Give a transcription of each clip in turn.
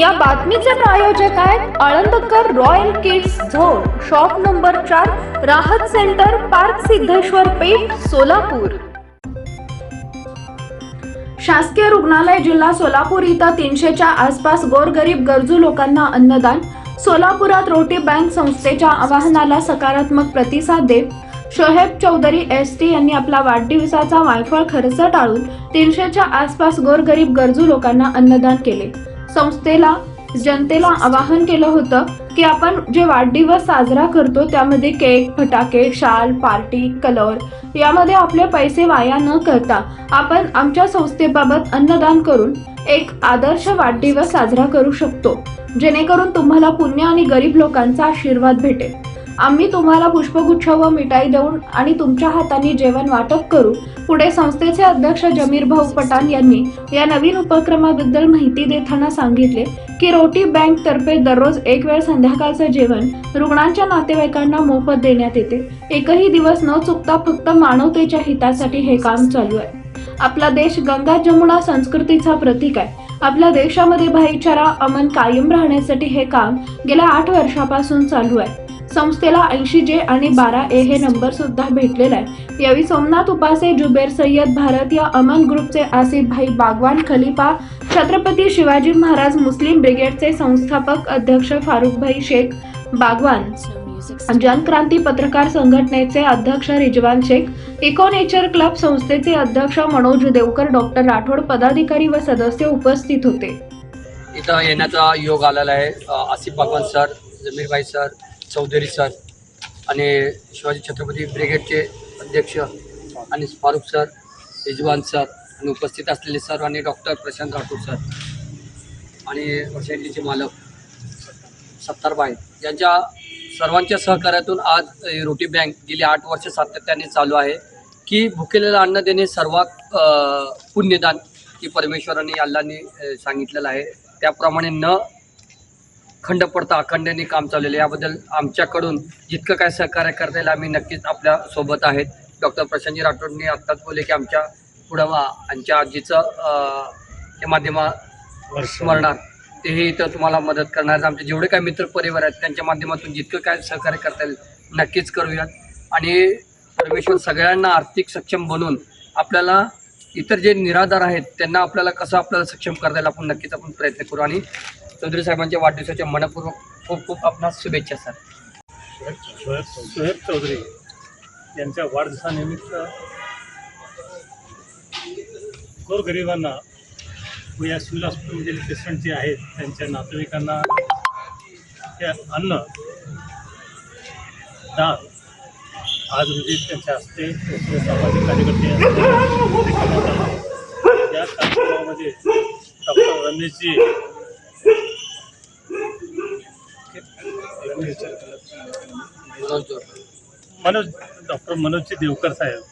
या बातमीचे प्रायोजक आहेत Alandkar royal kids zone shop number चार राहत सेंटर पार्क सिद्धेश्वर पेठ सोलापूर. शासकीय रुग्णालय जिल्हा सोलापूर इथं तीनशेच्या आसपास गोरगरीब गरजू लोकांना अन्नदान सोलापुरात रोटी बँक संस्थेच्या आवाहनाला सकारात्मक प्रतिसाद देत शोहेब चौधरी एस टी यांनी आपला वाढदिवसाचा वायफळ खर्च टाळून तीनशेच्या आसपास गोरगरीब गरजू लोकांना अन्नदान केले. संस्थेला जनतेला आवाहन केलं होतं की आपण जे वाढदिवस साजरा करतो त्यामध्ये केक फटाके शाल पार्टी कलर यामध्ये आपले पैसे वाया न करता आपण आमच्या संस्थेबाबत अन्नदान करून एक आदर्श वाढदिवस साजरा करू शकतो जेणेकरून तुम्हाला पुण्य आणि गरीब लोकांचा आशीर्वाद भेटेल. आम्ही तुम्हाला पुष्पगुच्छ व मिठाई देऊन आणि तुमच्या हाताने जेवण वाटप करू. पुढे संस्थेचे अध्यक्ष जमीर भाऊ पठाण यांनी या नवीन उपक्रमाबद्दल माहिती देताना सांगितले की रोटी बँक तर्फे दररोज एक वेळ संध्याकाळचं जेवण रुग्णांच्या नातेवाईकांना मोफत देण्यात येते. एकही दिवस न चुकता फक्त मानवतेच्या हितासाठी हे काम चालू आहे. आपला देश गंगा जमुना संस्कृतीचा प्रतीक आहे. आपल्या देशामध्ये भाईचारा अमन कायम राहण्यासाठी हे काम गेल्या आठ वर्षापासून चालू आहे. संस्थेला ऐंशी जे आणि बारा ए हे नंबर सुद्धा भेटलेला आहे. यावेळी सोमनाथ उपासे जुबेर सय्यद भारत या अमन ग्रुपचे आसिफ भाई बागवान खलिफा छत्रपती शिवाजी महाराज मुस्लिम ब्रिगेडचे संस्थापक अध्यक्ष फारुखभाई शेख बागवान. जनक्रांती पत्रकार संघटनेचे अध्यक्ष Rizwan Shaikh eco nature club संस्थेचे अध्यक्ष मनोज देवकर डॉक्टर राठोड पदाधिकारी व सदस्य उपस्थित होते. इथं येण्याचा योग आलेला आहे Asif Bagwan sir Zameerbhai sir Chaudhari sir आणि शिवाजी छत्रपती ब्रिगेडचे अध्यक्ष आणि फारुख सर रिजवान सर आणि उपस्थित असलेले सर आणि डॉक्टर प्रशांत राठोड सर आणि सोसायटीचे मालक सत्तारबाई यांच्या सर्वांच्या सहकार्यातून आज रोटी बँक गेली आठ वर्ष सातत्याने चालू आहे की भुकेलेलं अन्न देणे सर्वात पुण्यदान की परमेश्वराने अल्लाने सांगितलेलं आहे. त्याप्रमाणे न खंड पडता अखंडने काम चाललेलं आहे. याबद्दल आमच्याकडून जितकं काय सहकार्य करता येईल आम्ही नक्कीच आपल्यासोबत आहेत. डॉक्टर प्रशांतजी राठोडने आत्ताच बोलले की आमच्या पुढं आमच्या आजीचं ते माध्यमा स्मरणात तेही इथं तुम्हाला मदत करणार. आमचे जेवढे काय मित्र परिवार आहेत त्यांच्या माध्यमातून जितकं काय सहकार्य करता येईल नक्कीच करूयात. आणि परमेश्वर सगळ्यांना आर्थिक सक्षम बनवून आपल्याला इतर जे निराधार आहेत त्यांना आपल्याला कसं आपल्याला सक्षम करता येईल आपण नक्कीच आपण प्रयत्न करू. आणि चौधरी साहेबांच्या वाढदिवसाच्या मनपूर्वक खूप खूप आपणास शुभेच्छा सर. सोहेब सोहेब चौधरी यांच्या वाढदिवसानिमित्त गोरगरिबांना व या सिव्हिल हॉस्पिटलमधील पेशंट जे आहेत त्यांच्या नातेवाईकांना हे अन्न दान आज रोजी त्यांच्या हस्ते सामाजिक कार्यकर्ते या कार्यक्रमामध्ये डॉक्टर रमेशजी मनोज डॉक्टर मनोजजी देवकर साहेब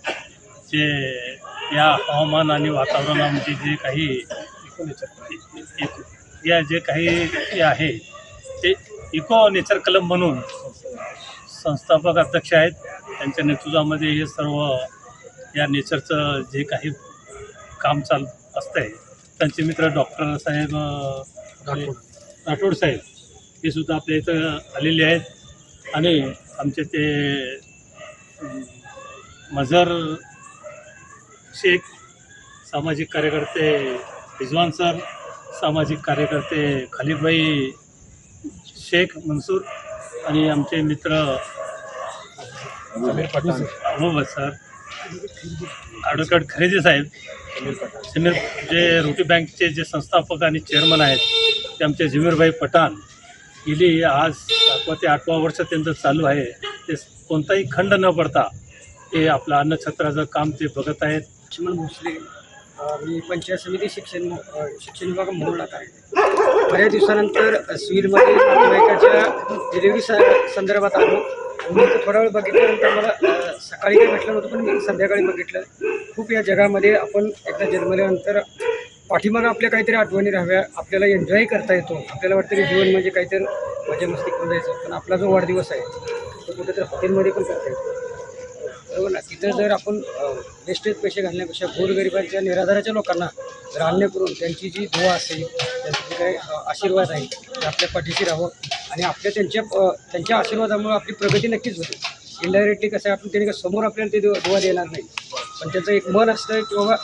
जे या हवामान आणि वातावरणामध्ये जे काही या जे काही हे आहे ते इको नेचर क्लब म्हणून संस्थापक अध्यक्ष आहेत. त्यांच्या नेतृत्वामध्ये हे सर्व या नेचरचं जे काही काम चाल असतंय. त्यांचे मित्र डॉक्टर साहेब. राठोड साहेब. हे सुद्धा आपल्या इथं आलेले आहेत. आणि आमचे ते मजर शेख सामाजिक कार्यकर्ते रिजवान सर सामाजिक कार्यकर्ते खलीफभाई शेख मनसूर आणि आमचे मित्र अहमद सर. ॲडव्होकेट खरेदी साहेब. समीर जे रोटी बँकचे जे संस्थापक आणि चेअरमन आहेत ते आमचे जमीरभाई पठाण. गेली आज सातवा ते आठवा वर्ष त्यांचं चालू आहे. ते कोणताही खंड न पडता ते आपलं अन्नछत्राचं काम ते बघत आहेत. लक्ष्मण भोसले मी पंचायत समिती शिक्षण शिक्षण विभाग मोहोळला आहे. बऱ्याच दिवसानंतर स्वीरमध्ये सिव्हिलमध्ये नातेवाईकाच्या डिलिव्हरी स संदर्भात आलो. मी थोडा वेळ बघितल्यानंतर मला सकाळी काही भेटलं नव्हतं पण मी संध्याकाळी बघितलं. खूप या जगामध्ये आपण एकदा जन्मल्यानंतर पाठीमागं आपल्या काहीतरी आठवणी राहाव्या आपल्याला एन्जॉय करता येतो. आपल्याला वाटतं की जीवन म्हणजे काहीतरी मजा मस्ती करून जायचं. पण आपला जो वाढदिवस आहे तो कुठेतरी हॉटेलमध्ये पण करता येतो. बरोबर ना? तिथं जर आपण वेस्टेज पैसे घालण्यापेक्षा गोरगरिबांच्या निराधाराच्या लोकांना रान्य करून त्यांची जी दुवा असेल त्यांचे जे काही आशीर्वाद आहे ते आपल्या पाठीशी राहावं आणि आपल्या त्यांच्या त्यांच्या आशीर्वादामुळे आपली प्रगती नक्कीच होते. इनडायरेक्टली कसं आहे आपण त्यांनी समोर आपल्याला ते दुवा देणार नाही. पण त्यांचं एक मन असतं की बाबा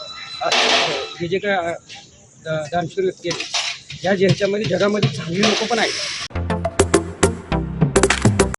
हे जे काय दानशूर व्यक्ती आहेत या ज्यांच्यामध्ये जगामध्ये चांगली लोक पण आहेत.